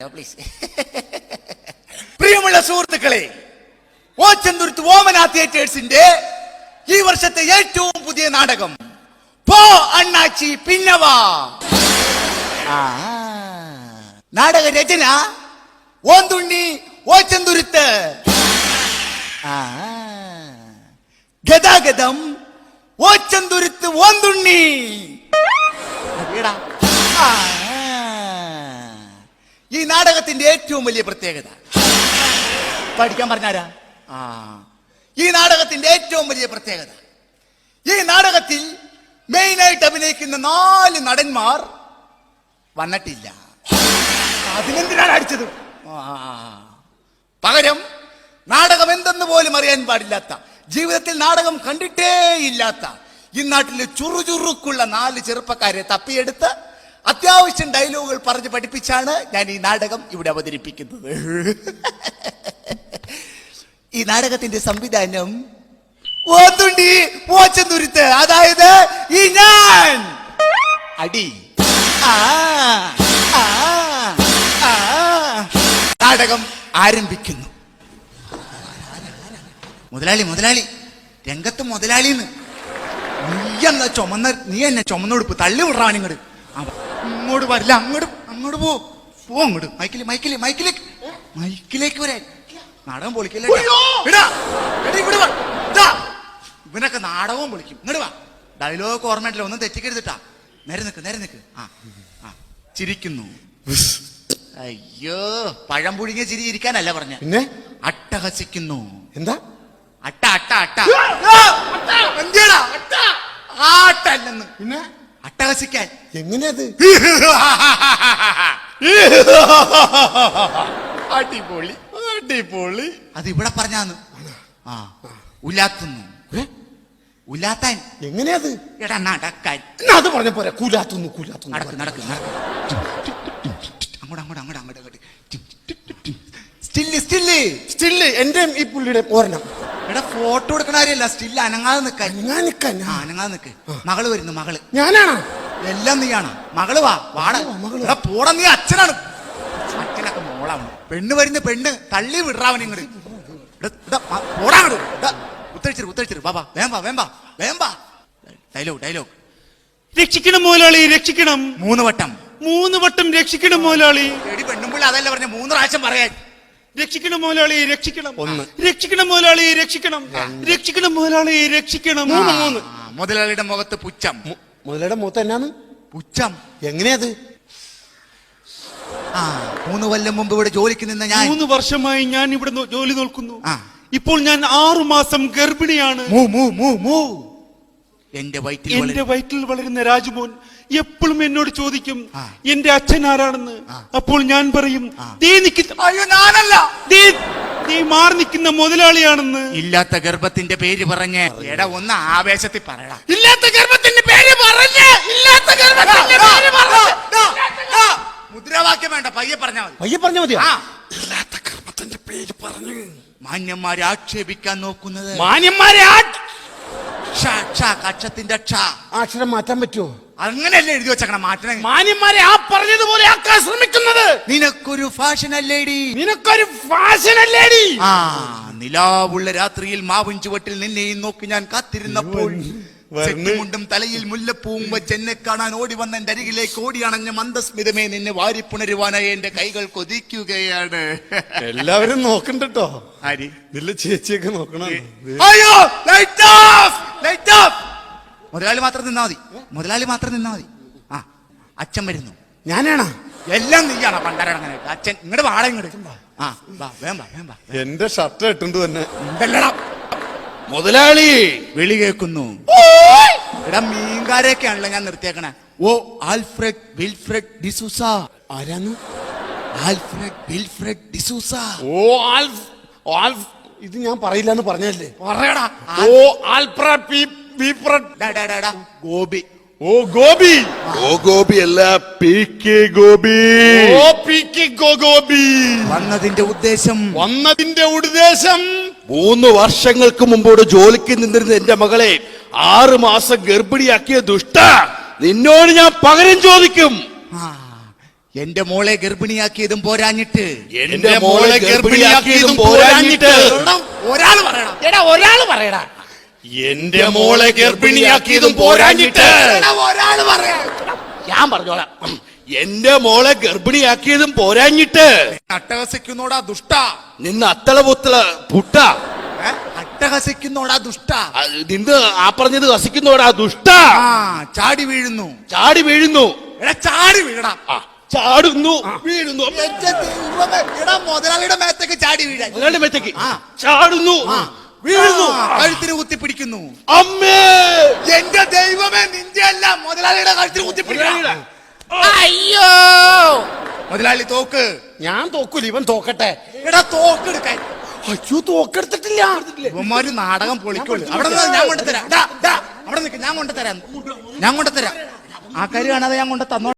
Please പ്രിയമുള്ള സുഹൃത്തുക്കളെ ഓച്ചന്തുരുത്ത് ഓമന തിയേറ്റേഴ്സിന്റെ ഈ വർഷത്തെ ഏറ്റവും പുതിയ നാടകം പോ അണ്ണാച്ചി പിന്നവാ ആ. നാടക രചന ഓന്തുണ്ണി ഓച്ചന്തുരുത്ത് ആ. ഗതാഗതം ഓച്ചന്തുരുത്ത് ഓന്തുണ്ണി അതെടാ. ആ. ഈ നാടകത്തിന്റെ ഏറ്റവും വലിയ പ്രത്യേകത. പഠിക്കാൻ പറഞ്ഞാരാ? ആ ഈ നാടകത്തിന്റെ ഏറ്റവും വലിയ പ്രത്യേകത. ഈ നാടകത്തിൽ മെയിനായിട്ട് അഭിനയിക്കുന്ന നാല് നടന്മാർ വന്നിട്ടില്ല. അതിനെന്തിനാണ് അടിച്ചത്. പകരം നാടകം എന്തെന്ന് പോലും അറിയാൻ പാടില്ലാത്ത ജീവിതത്തിൽ നാടകം കണ്ടിട്ടേ ഇല്ലാത്ത ഈ നാട്ടിലെ ചുറുചുറുക്കുള്ള നാല് ചെറുപ്പക്കാരെ തപ്പിയെടുത്ത് അത്യാവശ്യം ഡയലോഗുകൾ പറഞ്ഞ് പഠിപ്പിച്ചാണ് ഞാൻ ഈ നാടകം ഇവിടെ അവതരിപ്പിക്കുന്നത്. ഈ നാടകത്തിന്റെ സംവിധാനം ഓത്തുണ്ടി ഓച്ചന്തുരുത്ത് അതായത് ഈ ഞാൻ. അടി. ആ ആ ആ. നാടകം ആരംഭിക്കുന്നു. മുതലാളി മുതലാളി. രംഗത്ത് മുതലാളിന്ന്. നീ എന്നാ ചുമന്ന നീ എന്നെ ചുമന്നൊടുപ്പ് തള്ളി വിടറാണ് ഇങ്ങോട്ട് അങ്ങോട്ട് വരില്ല അങ്ങോട്ട് അങ്ങോട്ട് പോ. പോ അങ്ങോട്ട്. മൈക്കിൽ മൈക്കിൽ മൈക്കിലേക്ക് മൈക്കിലേക്ക് വരാൻ നാടകം പൊളിക്കല്ലേ ഇവനൊക്കെ നാടകവും പൊളിക്കും. ഇങ്ങോട്ട് വാ. ഡയലോഗ് ഓർമ്മയിട്ടില്ല ഒന്നും തെറ്റിക്കരുതിട്ടാ. നേരെ നിക്ക് നേരെ നിക്ക്. ആ ആ. ചിരിക്കുന്നു. അയ്യോ പഴം പുഴുങ്ങിയ ചിരി ഇരിക്കാനല്ല പറഞ്ഞ. പിന്നെ? അട്ടഹസിക്കുന്നു. എന്താ? അട്ട അട്ട അട്ട. എന്തിയടാ അട്ട. ആട്ടല്ലെന്ന് പിന്നെ? അട്ടഹസിക്കാൻ എങ്ങനെയത്? അടിപൊളി അടിപൊളി. അത് ഇവിടെ പറഞ്ഞാന്ന്. ആ ഉലാത്തുന്നു? ഉലാത്താൻ. എങ്ങനെയത്? എടാ നടക്കാൻ. അത് പറഞ്ഞ പോരാ. കുലാത്തുന്നു കുലാത്തുന്നു. നടക്ക് നടക്ക് നടക്ക്. അങ്ങോട്ട് അങ്ങോട്ട് അങ്ങോട്ട് അങ്ങോട്ട് അങ്ങോട്ട്. Still still. സ്റ്റിൽ എന്റെ ഈ പുള്ളിയുടെ ഒരെണ്ണം. എടാ ഫോട്ടോ എടുക്കണ കാര്യമല്ല സ്റ്റിൽ അനങ്ങാതെ നിക്കാൻ ഞാൻ. നിക്കാൻ ആ അനങ്ങാതെ നിക്ക്. മകൾ വരുന്നു മകൾ. ഞാനാണോ? എല്ലാം നീയാണ്? മകൾ വാ വാട. വാ, എടാ പോടാ നീ അച്ഛനാണ്. അച്ഛനൊക്കെ മോളാണ് പെണ്ണ് വരുന്ന പെണ്ണ് തള്ളി വിടറാവൻ ഇങ്ങട്. എടാ, എടാ, പോടാ എടാ, ഉത്തരിച്ചിരു ഉത്തരിച്ചിരു ബാബാ വേമ്പാ വേമ്പാ വേമ്പാ ഡയലോഗ് ഡയലോഗ്. രക്ഷിക്കണം മുതലാളി രക്ഷിക്കണം. മൂന്ന് വട്ടം. മൂന്ന് വട്ടം രക്ഷിക്കണം മുതലാളി എടി പെണ്ണുമ്പിള്ള അതല്ല പറഞ്ഞ. മൂന്ന് പ്രാവശ്യം പറയാൻ. രക്ഷിക്കണം മുതലാളി രക്ഷിക്കണം. ഒന്ന്. രക്ഷിക്കണം മുതലാളി രക്ഷിക്കണം. രക്ഷിക്കണം മുതലാളി രക്ഷിക്കണം. മൂന്ന് മൂന്ന്. മുതലാളിയുടെ മുഖത്ത് പുച്ഛം. മു- മുതലയുടെ മൂത്ത എന്നാന്ന് പുച്ഛം. എങ്ങനെയത്? ആ മൂന്ന് കൊല്ലം മുമ്പ് ഇവിടെ ജോലിക്ക് നിന്ന ഞാൻ. മൂന്ന് വർഷമായി ഞാൻ ഇവിടെ നോ- ജോലി നോക്കുന്നു. ആ. ഇപ്പോൾ ഞാൻ ആറു മാസം ഗർഭിണിയാണ്. മൂ മൂ മൂ മൂ. എന്റെ വയറ്റിൽ എന്റെ വയറ്റിൽ വളരുന്ന രാജ്മോൻ എപ്പോഴും എന്നോട് ചോദിക്കും എന്റെ അച്ഛൻ ആരാണെന്ന്? അപ്പോൾ ഞാൻ പറയും നീ അയ്യോ ഞാനല്ല. നീ മാറി നിൽക്കുന്ന മുതലാളിയാണെന്ന്. ഇല്ലാത്ത ഗർഭത്തിന്റെ പേര് പറഞ്ഞ്. എടാ ഒന്ന് ആവേശത്തിൽ പറയടാ. ഇല്ലാത്ത ഗർഭത്തിന്റെ പേര് പറഞ്ഞ്. ഇല്ലാത്ത ഗർഭത്തിന്റെ പേര് മുദ്രാവാക്യം വേണ്ട പയ്യെ പറഞ്ഞാ മതി. പയ്യെ പറഞ്ഞ മതി ഇല്ലാത്ത ഗർഭത്തിന്റെ പേര് പറഞ്ഞു. മാന്യന്മാരെ ആക്ഷേപിക്കാൻ നോക്കുന്നത്. മാന്യന്മാരെ ക്ഷ അക്ഷരം മാറ്റാൻ പറ്റുമോ അങ്ങനെയല്ലേ എഴുതി വെച്ചേക്കണം മാറ്റണം. മാന്യന്മാരെ ആ പറഞ്ഞതുപോലെ ആക്കാൻ ശ്രമിക്കുന്നത്. നിനക്കൊരു ഫാഷൻ അല്ലേടി നിനക്കൊരു ഫാഷൻ അല്ലേടി ആ നിലാവുള്ള രാത്രിയിൽ മാവിൻ ചുവട്ടിൽ നിന്നെയും നോക്കി ഞാൻ കാത്തിരുന്നപ്പോൾ ും ചെക്കുമുണ്ടും തലയിൽ മുല്ലപ്പൂവും വെച്ച് എന്നെ കാണാൻ ഓടി വന്ന എന്റെ അരികിലേക്ക് ഓടിയണഞ്ഞ മന്ദസ്മിതമേ നിന്നെ വാരിപ്പുണരുവാനായി എന്റെ കൈകൾ കൊതിക്കുകയാണ്. എല്ലാവരും നോക്കണ്ടോ ആരി? നില്ല ചേച്ചിയൊക്കെ നോക്കണം? അയ്യോ ലൈറ്റ് ഓഫ് ലൈറ്റ് ഓഫ് മുതലാളി മാത്രം നിന്നാ മതി. മുതലാളി മാത്രം നിന്നാ മതി. ആ അച്ഛൻ വരുന്നു. ഞാനാണോ? എല്ലാം നീയാണ് പണ്ടാരടങ്ങനായിട്ട് അച്ഛൻ ഇങ്ങോട്ട് വാട ഇങ്ങോട്ട് ആ വാ വേമ്പ വേമ്പ എന്റെ ഷർട്ട് ഇട്ടുണ്ട് തന്നെ. എന്തല്ലടാ? മുതലാളി! വിളി കേൾക്കുന്നു. എടാ മീൻകാരെയൊക്കെയാണല്ലോ ഞാൻ നിർത്തിയേക്കണേ. ഓ ആൽഫ്രഡ് വിൽഫ്രഡ് ഡിസൂസ. ആരാന്ന്? Alfred Wilfred D'Souza. ഓ ആൽഫ് ആൽഫ് ഇത് ഞാൻ പറയില്ല എന്ന് പറഞ്ഞല്ലേ പറയടാ. ഓ ആൽപ്ര പി പീപ്ര- ഡാ, ഡാ, ഡാ, ഡാ. ഗോപി. ഓ ഗോപി. ഓ ഗോപി അല്ല പി കെ ഗോപി. ഓ പി കെ ഗോ ഗോപി. വന്നതിന്റെ ഉദ്ദേശം. വന്നതിന്റെ ഉദ്ദേശം. മൂന്ന് വർഷങ്ങൾക്ക് മുമ്പോട് ജോലിക്ക് നിന്നിരുന്ന എന്റെ മകളെ ആറ് മാസം ഗർഭിണിയാക്കിയ ദുഷ്ട. നിന്നോട് ഞാൻ പകരം ചോദിക്കും. ആ. എന്റെ മോളെ ഗർഭിണിയാക്കിയതും പോരാഞ്ഞിട്ട്. എന്റെ മോളെ ഗർഭിണിയാക്കിയതും പോരാഞ്ഞിട്ട്. ഒരാൾ പറയണം. എടാ ഒരാൾ പറയടാ. എന്റെ മോളെ ഗർഭിണിയാക്കിയതും പോരാഞ്ഞിട്ട്. ഒരാൾ പറയാം ഞാൻ പറഞ്ഞോളാം. എന്റെ മോളെ ഗർഭിണിയാക്കിയതും പോരാഞ്ഞിട്ട്. അട്ടഹസിക്കുന്നോടാ ദുഷ്ട. നിന്ന് അത്തള പൊത്തള പുട്ട അട്ടഹസിക്കുന്നോടാ ദുഷ്ട. നിന്ന് ആ പറഞ്ഞത് ഹസിക്കുന്നോടാ ദുഷ്ട. ആ ചാടി വീഴുന്നു. ചാടി വീഴുന്നു. എടാ ചാടി വീഴടാ ആ, ചാടുന്നു. വീഴുന്നു. എടാ മുതലാളിയുടെ മേത്തേക്ക് ചാടി വീഴാൻ. മുതലാളിയുടെ മേത്തേക്ക് ചാടുന്നു. വീഴുന്നു. കഴുത്തിന് കുത്തി പിടിക്കുന്നു അമ്മേ. എന്റെ ദൈവമേ നിന്റെ അല്ല മുതലാളിയുടെ കഴുത്തിന് കുത്തി പിടിക്കുന്നു അയ്യോ. മുതലാളി തോക്ക്. ഞാൻ തോക്കൂല ഇവൻ തോക്കട്ടെ. എടാ തോക്കെടുക്കാൻ അയ്യോ തോക്കെടുത്തിട്ടില്ല. ഇവന്മാര് നാടകം പൊളിക്കുള്ളൂ. അവിടെ നിന്ന് ഞാൻ കൊണ്ടുതരാം. അവിടെ നിൽക്ക് ഞാൻ കൊണ്ടുതരാം. ഞാൻ കൊണ്ടുതരാം. ആ കാര്യം കാണാതെ ഞാൻ കൊണ്ട് തന്നോ?